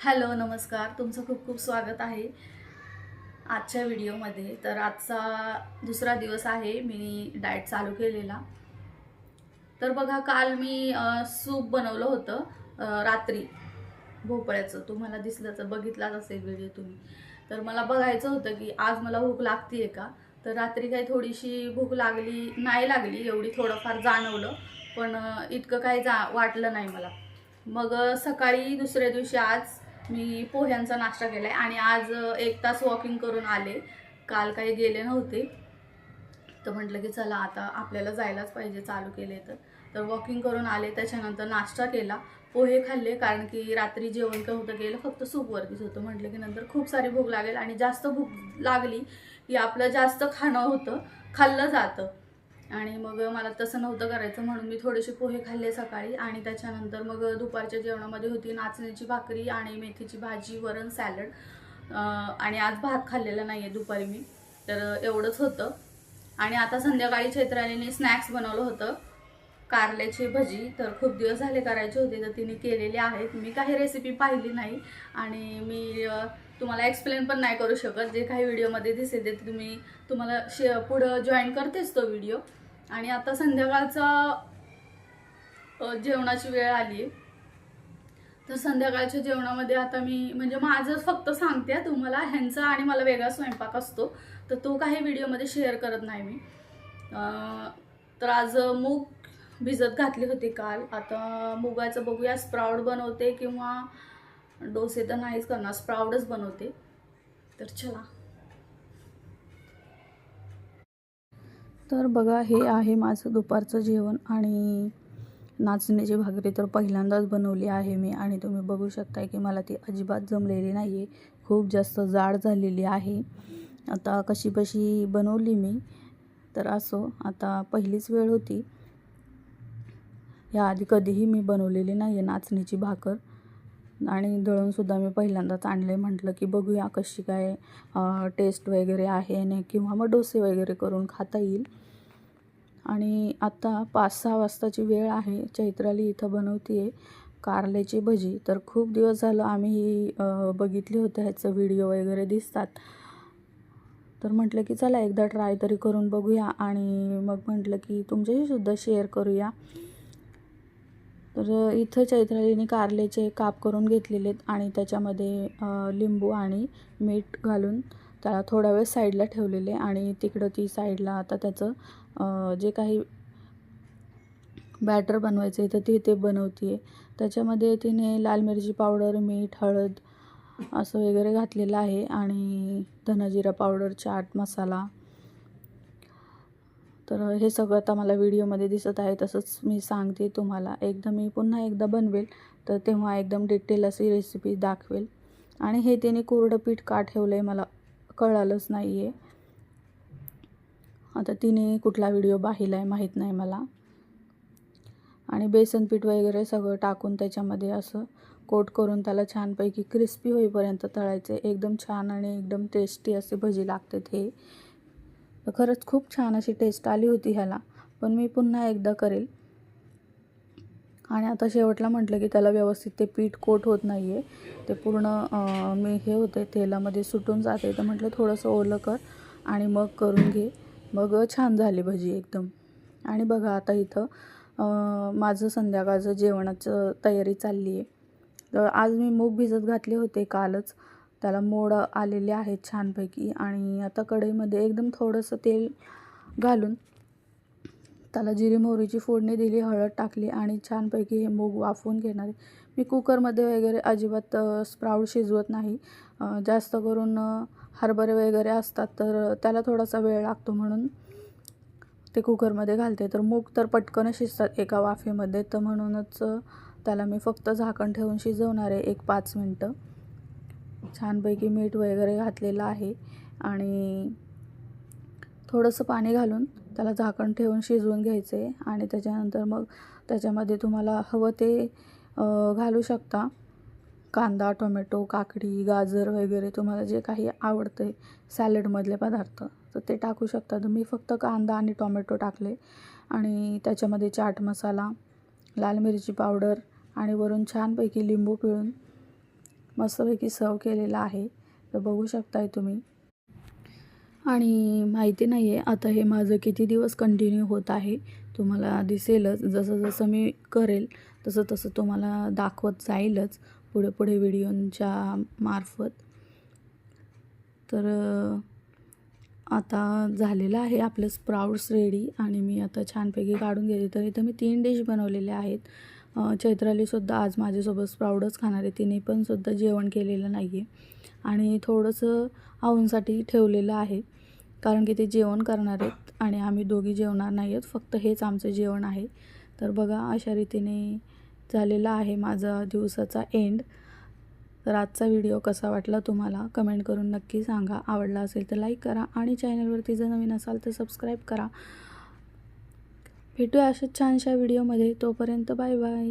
Hello नमस्कार. तुमचं खूप खूप स्वागत आहे आजच्या व्हिडिओमध्ये. तर आजचा दुसरा दिवस आहे. मी डाएट चालू केलेला. तर बघा काल मी सूप बनवलं होतं रात्री. भोपळ्याचं. तुम्हाला दिसलं तर बघितलाच असेल व्हिडिओ तुम्ही. तर मला बघायचं होतं की आज मला भूक लागतीये का? तर रात्री काही थोडीशी भूक लागली नाही लागली एवढी थोडंफार जाणवलं. पण इतकं काही जा वाटलं नाही मला. मग सकाळी दुसऱ्या दिवशी आज मी पोह्यांचा नाश्ता केला आहे आणि आज एक तास वॉकिंग करून आले. काल काही गेले नव्हते. तर म्हटलं की चला आता आपल्याला जायलाच पाहिजे चालू केले तर. तर वॉकिंग करून आले त्याच्यानंतर नाश्ता केला. पोहे खाल्ले कारण की रात्री जेवण काय होतं गेलं फक्त सूपवरतीच होतं. म्हटलं की नंतर खूप सारी भूक लागेल आणि जास्त भूक लागली की आपलं जास्त खाणं होतं खाल्लं जातं. आणि मग मला तसं नव्हतं करायचं म्हणून मी थोडेसे पोहे खाल्ले सकाळी आणि त्याच्यानंतर मग दुपारच्या जेवणामध्ये होती नाचण्याची भाकरी आणि मेथीची भाजी वरण सॅलड. आणि आज भात खाल्लेला नाही आहे दुपारी मी तर एवढंच होतं. आणि आता संध्याकाळी चैत्रालीने स्नॅक्स बनवलं होतं. कारल्याची भजी तर खूप दिवस झाले करायचे होते तर तिने केलेले आहेत. मी काही रेसिपी पाहिली नाही आणि मी तुम्हाला एक्सप्लेन पण नाही करू शकत. जे काही व्हिडिओमध्ये दिसेल ते तुम्ही तुम्हाला शे पुढं जॉईन करतेच तो व्हिडिओ. आणि आता संध्याकाळचा जेवणाची वेळ आली आहे तर संध्याकाळच्या जेवणामध्ये आता मी म्हणजे माझं फक्त सांगते तुम्हाला ह्यांचा आणि मला वेगळा स्वयंपाक असतो. तर तो काही व्हिडिओमध्ये शेअर करत नाही मी. तर आज मूग भिजत घातली होती काल. आता मुगाचं बघूया स्प्राऊड बनवते किंवा डोसे तर नाहीच करणार स्प्राऊडच बनवते. तर चला. तर बघा हे आहे माझं दुपारचं जेवण आणि नाचण्याची भाकरी तर पहिल्यांदाच बनवली आहे मी. आणि तुम्ही बघू शकताय की मला ती अजिबात जमलेली नाही आहे खूप जास्त जाड झालेली आहे. आता कशी कशी बनवली मी तर असो. आता पहिलीच वेळ होती. याआधी कधीही मी बनवलेली नाही आहे नाचणीची भाकर. आणि दळणसुद्धा मी पहिल्यांदाच आणले म्हटलं की बघूया कशी काय टेस्ट वगैरे आहे आणि किंवा मग डोसे वगैरे करून खाता येईल. आणि आता पाच सहा वाजताची वेळ आहे. चैत्राली इथं बनवते आहे कारल्याची भजी. तर खूप दिवस झालं आम्ही ही बघितली होतं ह्याचं व्हिडिओ वगैरे दिसतात. तर म्हटलं की चला एकदा ट्राय तरी करून बघूया. आणि मग म्हटलं की तुमच्याशी सुद्धा शेअर करूया. तर इथं चैत्रालीने कारल्याचे काप करून घेतलेले आहेत आणि त्याच्यामध्ये लिंबू आणि मीठ घालून त्याला थोडा वेळ साईडला ठेवलेले आणि तिकडं ती साईडला आता त्याचं जे काही बॅटर बनवायचं आहे तर ती ते बनवते आहे त्याच्यामध्ये तिने लाल मिरची पावडर मीठ हळद असं वगैरे घातलेलं आहे आणि धनाजिरा पावडर चाट मसाला तर हे सगळं आता मला व्हिडिओमध्ये दिसत आहे तसंच मी सांगते तुम्हाला. एकदा मी पुन्हा एकदा बनवेल तर तेव्हा एकदम डिटेल अशी रेसिपी दाखवेल. आणि हे तिने कोरडं पीठ का ठेवलं आहे मला कळालंच नाही आहे आता तिने कुठला व्हिडिओ पाहिला आहे माहीत नाही मला. आणि बेसन पीठ वगैरे सगळं टाकून त्याच्यामध्ये असं कोट करून त्याला छानपैकी क्रिस्पी होईपर्यंत तळायचे. एकदम छान आणि एकदम टेस्टी असे भजी लागते हे. तर खरंच खूप छान अशी टेस्ट आली होती ह्याला. पण मी पुन्हा एकदा करेल. आणि आता शेवटला म्हटलं की त्याला व्यवस्थित ते पीठ कोट होत नाही आहे ते पूर्ण मी हे होते तेलामध्ये सुटून जाते. तर म्हटलं थोडंसं ओलं कर आणि मग करून घे. मग छान झाली भजी एकदम. आणि बघा आता इथं माझं संध्याकाळचं जेवणाचं तयारी चालली आहे तर आज मी मूग भिजत घातले होते कालच. त्याला मोड आलेले आहेत छानपैकी. आणि आता कढईमध्ये एकदम थोडंसं तेल घालून त्याला जिरी मोहरीची फोडणी दिली हळद टाकली आणि छानपैकी हे मूग वाफवून घेणार आहे. मी कुकरमध्ये वगैरे अजिबात स्प्राऊड शिजवत नाही. जास्त करून हरभरे वगैरे असतात तर त्याला थोडासा वेळ लागतो म्हणून ते कुकरमध्ये घालते. तर मूग तर पटकन शिजतात एका वाफेमध्ये तर म्हणूनच त्याला मी फक्त झाकण ठेवून शिजवणार आहे एक पाच मिनटं. छानपैकी मीठ वगैरे घातलेलं आहे. आणि थोडंसं पाणी घालून त्याला झाकण ठेवून शिजवून घ्यायचं. आहे आणि त्याच्यानंतर मग त्याच्यामध्ये तुम्हाला हवं ते घालू शकता. कांदा टोमॅटो काकडी गाजर वगैरे तुम्हाला जे काही आवडतं आहे सॅलडमधले पदार्थ तर ते टाकू शकता. तुम्ही मी फक्त कांदा आणि टोमॅटो टाकले आणि त्याच्यामध्ये चाट मसाला लाल मिरची पावडर आणि वरून छानपैकी लिंबू पिळून मस्तपैकी सर्व केलेला आहे. तर बघू शकताय तुम्ही. आणि माहिती नाही आहे आता हे माझं किती दिवस कंटिन्यू होत आहे तुम्हाला दिसेलच. जसं जसं मी करेल तसं तसं तुम्हाला दाखवत जाईलच पुढे पुढे व्हिडिओंच्या मार्फत. तर आता झालेलं आहे आपलं स्प्राउट्स रेडी आणि मी आता छानपैकी काढून घेते. तर इथं मी तीन डिश बनवलेल्या आहेत. चैत्रालीसुद्धा आज माझ्यासोबत स्प्राऊडच खाणार आहे. तिने पण सुद्धा जेवण केलेलं नाही आहे आणि थोडंसं आऊंसाठी ठेवलेलं आहे. कारण की ते जेवण करणार आहेत आणि आम्ही दोघी जेवणार नाही आहेत. फक्त हेच आमचं जेवण आहे. तर बघा अशा रीतीने झालेला आहे माझा दिवसाचा एंड तर आजचा व्हिडिओ कसा वाटला तुम्हाला कमेंट करून नक्की सांगा. आवडला असेल तर लाईक करा आणि चॅनलवरती जर नवीन असाल तर सबस्क्राईब करा. भेटूया अशाच छानशा व्हिडिओमध्ये तोपर्यंत बाय बाय